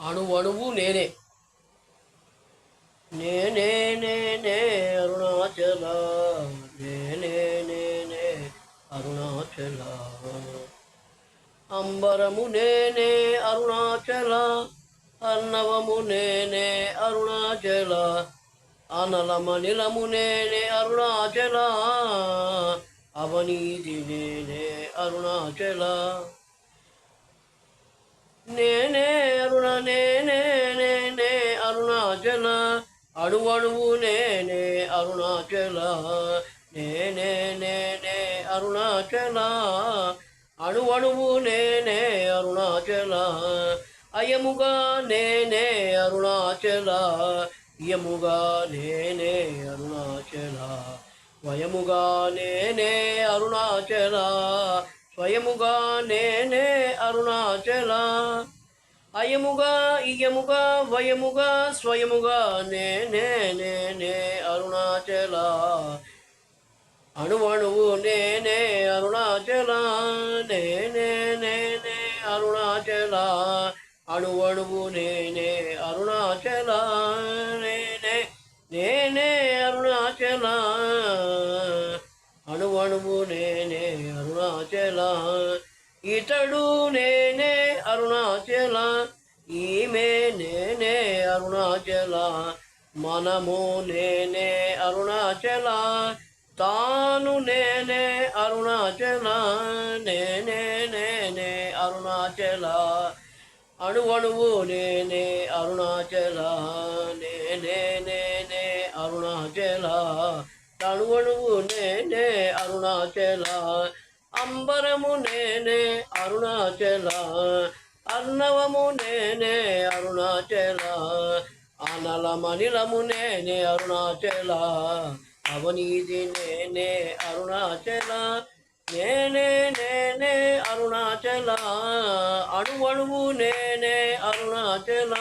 అణు అణువు నేనే. నేనే నేనే అరుణాచల. నేనే నేనే అరుణాచల. అంబరము నేనే అరుణాచల. అన్నవము నేనే అరుణాచల. అనలమనిలము నేనే అరుణాచల. అవనీతి నేనే అరుణాచల. నేనే అరుణ నేనే నేనే అరుణాచల. అణువణువు నేనే అరుణాచల. నేనే నేనే అరుణాచల. అణువణువు నేనే అరుణాచల. అయముగా నేనే అరుణాచల. ఇయముగా నేనే అరుణాచల. వయముగా నేనే అరుణాచల. స్వయముగా నేనే అరుణాచల. అయముగా ఇయముగా వయముగా స్వయముగా నేనే నేనే అరుణాచల. అణువణువు నేనే అరుణాచల. నేనే నేనే అరుణాచల. అణువణువు నేనే అరుణాచల. నేనే నేనే అరుణాచల. అణువణువు నేనే అరుణాచల ఇతడు నేనే అరుణాచల ఈమె నేనే అరుణాచల మనము నేనే అరుణాచల తాను నేనే అరుణాచల నేనే నేనే అరుణాచల అణువణువు నేనే అరుణాచల నేనే నేనే అరుణాచల అణువణువు నేనే అరుణాచల అంబరము నేనే అరుణాచల అర్ణవము నేనే అరుణాచల అనలమనిలము నేనే అరుణాచల అవనీతి నేనే అరుణాచల నేనే నేనే అరుణాచల అణువణువు నేనే అరుణాచల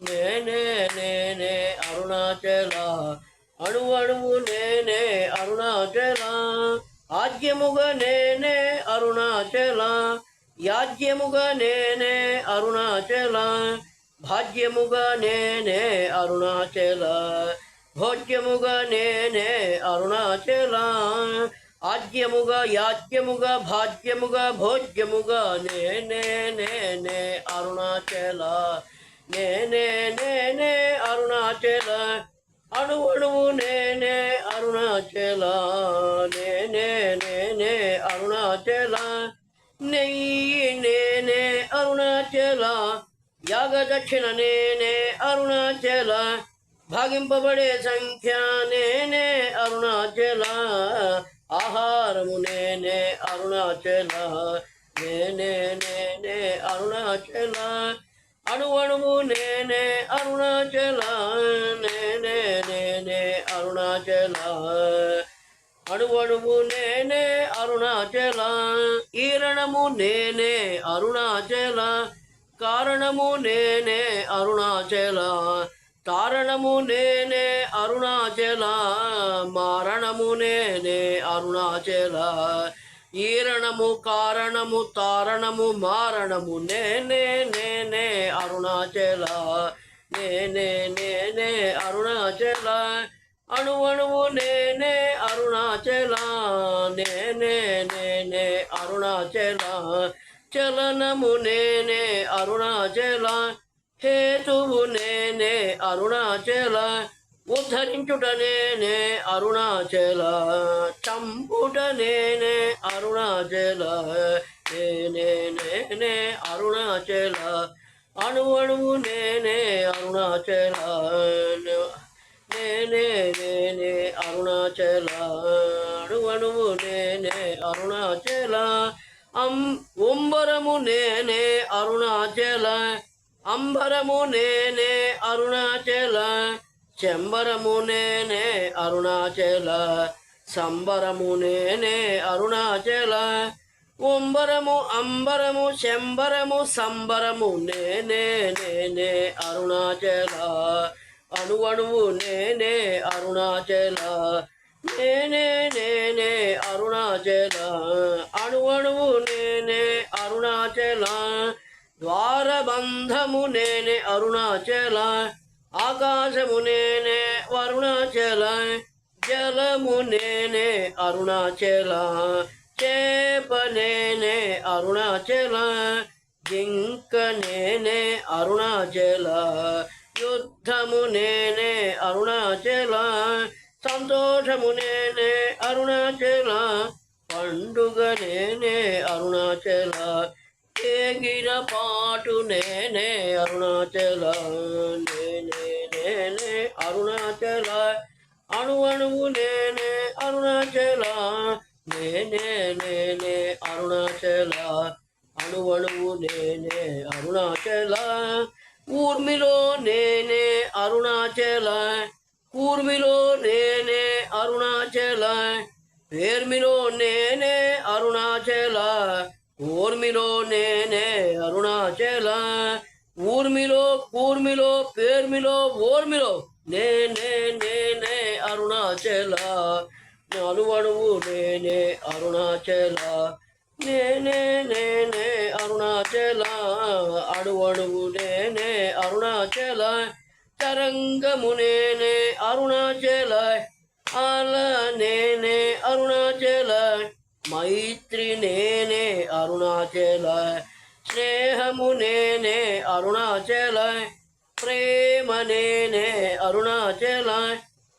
నేనే నేనే అరుణాచల అణువణువు నేనే అరుణాచల. ఆద్యముగా నేనే అరుణాచల. యాజ్యముగా నేనే అరుణాచల. భాగ్యముగా నేనే అరుణాచల. భోజ్యముగా నేనే అరుణాచల. ఆద్యముగా యాజ్యముగా భాగ్యముగా భోజ్యముగా నేనే నేనే అరుణాచల. నేనే నేనే అరుణాచల. అణువణువు నేనే అరుణాచల నేనే నేనే అరుణాచల. నెయ్యి నేనే అరుణాచల యాగ దక్షిణ నేనే అరుణాచల. భాగింపబడే సంఖ్య నేనే అరుణాచల ఆహారము నేనే అరుణాచల. నేనే నేనే అరుణాచల అణువణువు నేనే అరుణాచల. నేనే నేనే అరుణాచల అణువణువు నేనే అరుణాచల ఈరణము నేనే అరుణాచల కారణము నేనే అరుణాచల తారణము నేనే అరుణాచల మారణము నేనే అరుణాచల ఈరణము కారణము తారణము మారణము నేనే నేనే అరుణాచల నేనే నేనే అరుణాచల. అణువణువు నేనే అరుణాచల నేనే నేనే అరుణాచల చలనము నేనే అరుణాచల హేతువు నేనే అరుణాచల ఉద్ధరించుట నేనే అరుణాచల చంపుట నేనే అరుణాచల నేనే నేనే అరుణాచల అణువణువు నేనే అరుణాచల నేనే నేనే అరుణాచల అణువణువు నేనే అరుణాచల. అం ఉంబరము నేనే అరుణాచల. అంబరము నేనే అరుణాచల. చెంబరము నేనే అరుణాచల. సంబరము నేనే అరుణాచల. ఉంబరము అంబరము శంబరము సంబరము నేనే నేనే అరుణాచల. అణువణువు నేనే అరుణాచల. నేనే నేనే అరుణాచల. అణువణువు నేనే అరుణాచల. ద్వారబంధము నేనే అరుణాచల. ఆకాశము నేనే వరుణాచల జలము నేనే అరుణాచల. చేప నేనే అరుణాచల. జింక నేనే అరుణాచల. యుద్ధము నేనే అరుణాచల సంతోషము నేనే అరుణాచల పండుగ నేనే అరుణాచల ఏగిన పాటు నేనే అరుణాచల నేనే నేనే అరుణాచల అణు అణువు నేనే అరుణాచల నేనే నేనే అరుణాచల అణువణువు నేనే అరుణాచల ఊర్మిలో నేనే అరుణాచల కూర్మిలో నేనే అరుణాచల పేర్మిలో నేనే అరుణాచల ఊర్మిలో నేనే అరుణాచల ఊర్మిలో కూర్మిలో పేర్మిలో ఓర్మిలో నేనే నేనే అరుణాచల నలువడువు నేనే అరుణాచల నేనే నేనే అరుణాచల అడువడువు నేనే అరుణాచల తరంగము నేనే అరుణాచల అల నేనే అరుణాచల మైత్రి నేనే అరుణాచల స్నేహము నేనే అరుణాచల ప్రేమ నేనే అరుణాచల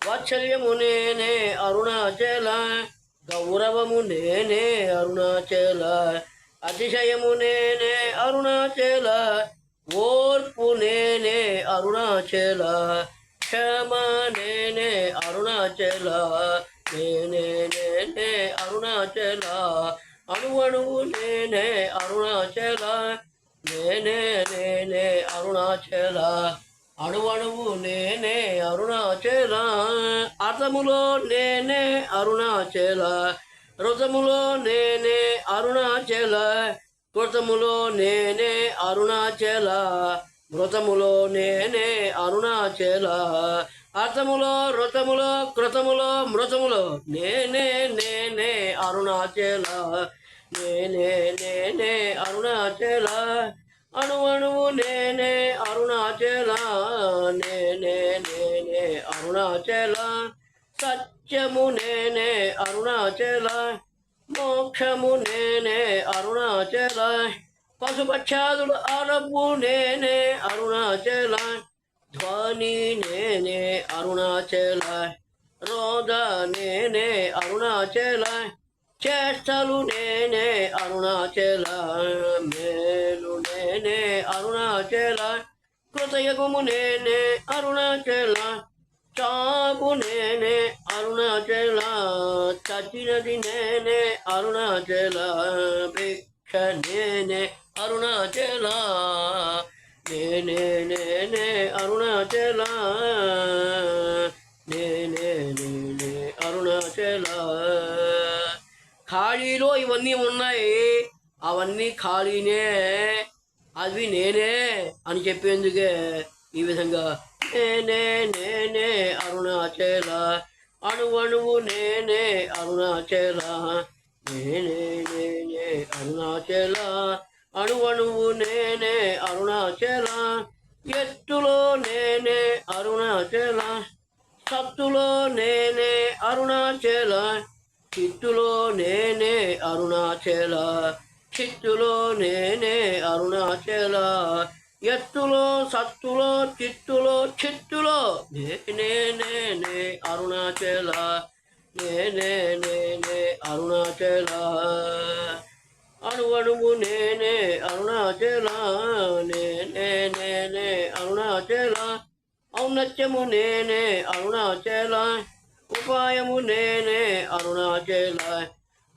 వాత్సల్యము నేనే అరుణాచల గౌరవము నేనే అరుణాచల అతిశయము నేనే అరుణాచల ఓర్పు నేనే అరుణాచల క్షమ నేనే అరుణాచల నేనే నేనే అరుణాచల అణువణువు నేనే అరుణాచల నేనే నేనే అరుణాచల అణువణువు నేనే అరుణాచల అర్థములో నేనే అరుణాచల రుతములో నేనే అరుణాచల కృతములో నేనే అరుణాచల మృతములో నేనే అరుణాచల అర్థములో రుతములో కృతములో మృతములో నేనే నేనే అరుణాచల నేనే నేనే అరుణాచల. అణు అణువు నేనే అరుణాచల నేనే నేనే అరుణాచల సత్యము నేనే అరుణాచల మోక్షము నేనే అరుణాచల పశుపక్షాదుడు అరబ్బు నేనే అరుణాచల ధ్వని నేనే అరుణాచల రోద నేనే అరుణాచల చేష్టలు నేనే అరుణాచల మేలు నేనే అరుణాచల కృతయుగము నేనే అరుణాచల చాపు నేనే అరుణాచల చచ్చినది నేనే అరుణాచల భిక్ష నేనే అరుణాచల నేనే నేనే అరుణాచల నేనే నేనే అరుణాచల ఖాళీలో ఇవన్నీ ఉన్నాయి. అవన్నీ ఖాళీనే. అవి నేనే అని చెప్పేందుకే ఈ విధంగా నేనే నేనే అరుణాచల అణువణువు నేనే అరుణాచల నేనే నేనే అరుణాచల అణువణువు నేనే అరుణాచల ఎత్తులో నేనే అరుణాచల సత్తులో నేనే అరుణాచల చిత్తులో నేనే అరుణాచల. చిత్తులో నేనే అరుణాచల ఎత్తులో సత్తులో చిత్తులో చిత్తులో. నేనే అరుణాచల నేనే నేనే అరుణాచల అణువణువు నేనే అరుణాచల నేనే నేనే అరుణాచల ఔన్నత్యము నేనే అరుణాచల ఉపాయము నేనే అరుణాచల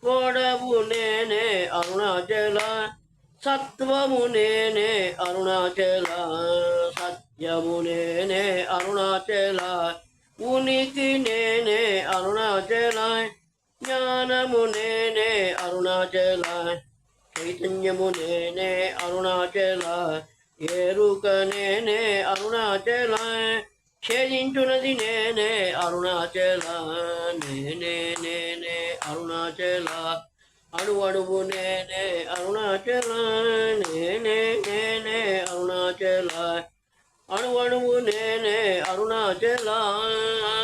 కోడవు నేనే అరుణాచల సత్వము నేనే అరుణాచల సత్యము నేనే అరుణాచల ఉనికి నేనే అరుణాచల జ్ఞానము నేనే అరుణాచల చైతన్యము నేనే అరుణాచల ఏరుక నేనే అరుణాచల ఛేదించునది నేనే అరుణాచల నేనే నేనే. అరుణాచల అణువణువు నేనే అరుణాచల నేనే నేనే అరుణాచల. అణువణువు నేనే అరుణాచల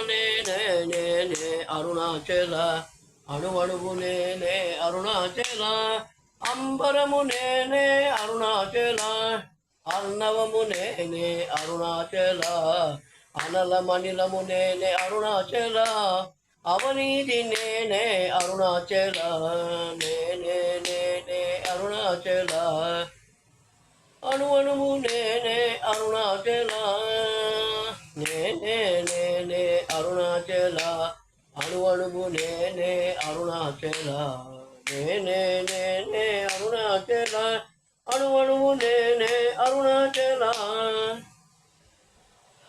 నేనే నేనే అరుణాచల. అణువణువు నేనే అరుణాచల. అంబరము నేనే అరుణాచల. అర్ణవము నేనే అరుణాచల. అనల అనలమనిలము నేనే అరుణాచల. అవనీతి నేనే అరుణాచల నేనే నేనే అరుణాచల. అణువణువు నేనే అరుణాచల నేనే నేనే అరుణాచల. అణువణువు నేనే అరుణాచల నేనే నేనే అరుణాచల. అణువణువు నేనే అరుణాచల.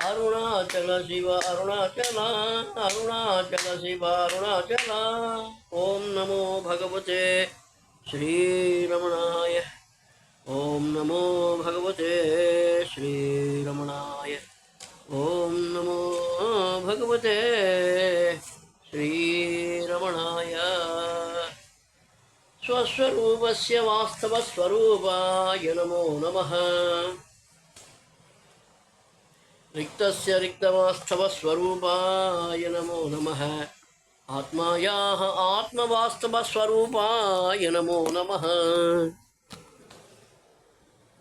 ಅರುಣಾಚಲ ಶಿವ ಅರುಣಾಚಲ ಅರುಣಾಚಲ ಶಿವ ಅರುಣಾಚಲ ಓಂ ನಮೋ ಭಗವತೆ ಶ್ರೀರಮಣಾಯ ಓಂ ನಮೋ ಭಗವತೆ ಶ್ರೀರಮಣಾಯ ಓಂ ನಮೋ ಭಗವತೆ ಶ್ರೀರಮಣಾಯ ಸ್ವಸ್ವರೂಪಸ್ಯ ವಾಸ್ತವಸ್ವರೂಪಾಯ ನಮೋ ನಮಃ रिक्तस्य रिक्तवास्तवस्वरूपाय नमो नमः। आत्मायाः आत्मवास्तवस्वरूपाय नमो नमः।